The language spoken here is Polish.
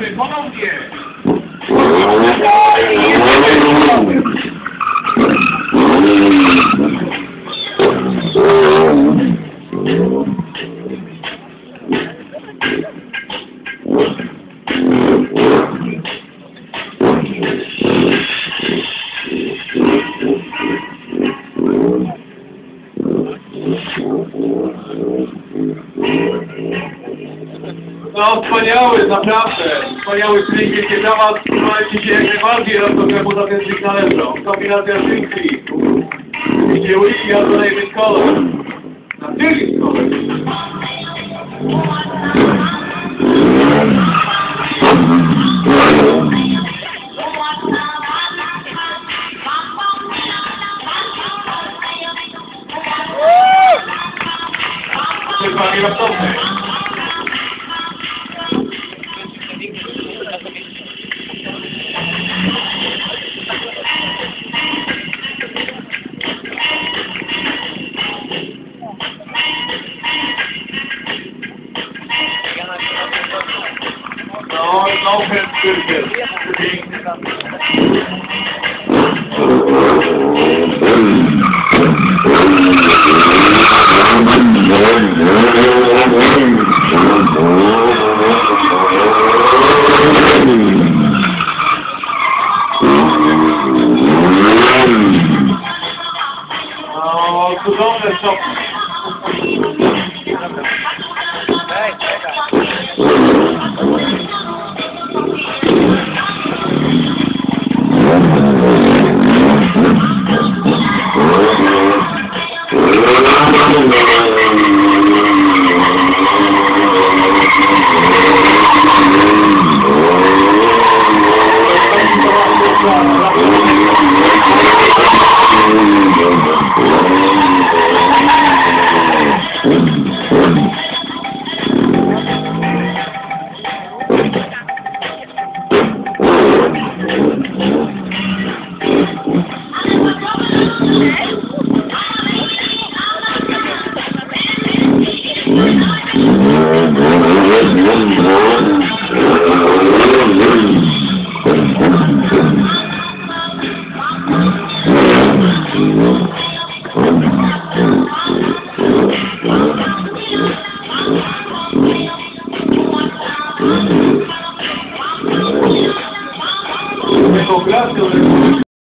Gramy No wspaniały, naprawdę. Wspaniały trik, wielkie brawa. Trzymajcie się jak najbardziej Rostowemu za ten trik należą. Kombinacja szybki. Gdzie whisky albo David Color. Na David Color. Chyba. No, no pimp, good pimp. Oh, so don't let something. Obrigado,